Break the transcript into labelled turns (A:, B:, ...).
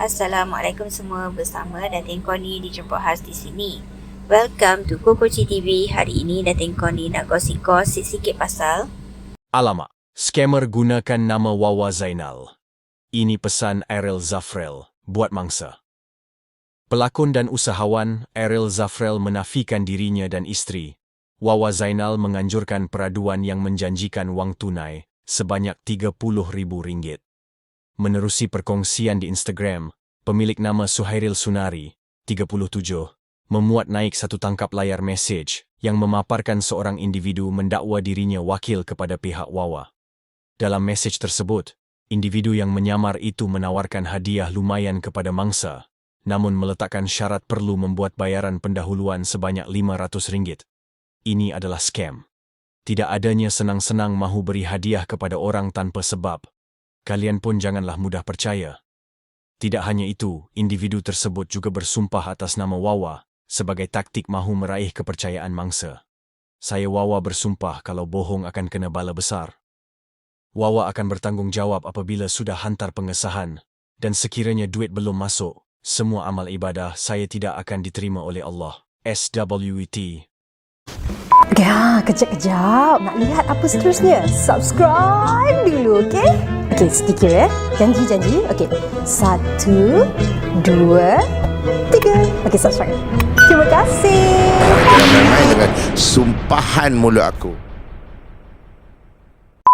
A: Assalamualaikum semua bersama Datin Koni dijemput khas di sini. Welcome to Kokoci TV. Hari ini Datin Koni nak gosip-gosip sikit pasal
B: Alamak, scammer gunakan nama Wawa Zainal. Ini pesan Ariel Zafrel buat mangsa. Pelakon dan usahawan Ariel Zafrel menafikan dirinya dan isteri. Wawa Zainal menganjurkan peraduan yang menjanjikan wang tunai sebanyak RM30,000. Menerusi perkongsian di Instagram, pemilik nama Suhairil Sunari, 37, memuat naik satu tangkap layar mesej yang memaparkan seorang individu mendakwa dirinya wakil kepada pihak Wawa. Dalam mesej tersebut, individu yang menyamar itu menawarkan hadiah lumayan kepada mangsa, namun meletakkan syarat perlu membuat bayaran pendahuluan sebanyak RM500. Ini adalah scam. Tidak adanya senang-senang mahu beri hadiah kepada orang tanpa sebab. Kalian pun janganlah mudah percaya. Tidak hanya itu, individu tersebut juga bersumpah atas nama Wawa sebagai taktik mahu meraih kepercayaan mangsa. Saya Wawa bersumpah kalau bohong akan kena bala besar. Wawa akan bertanggungjawab apabila sudah hantar pengesahan dan sekiranya duit belum masuk, semua amal ibadah saya tidak akan diterima oleh Allah. SWT
C: Ya, kejap-kejap. Nak lihat apa seterusnya? Subscribe dulu, okey? Okey, sedikit ya. Janji-janji. Okey. Satu, dua, tiga. Okey, subscribe. Terima kasih.
D: Dengan sumpahan mulut aku.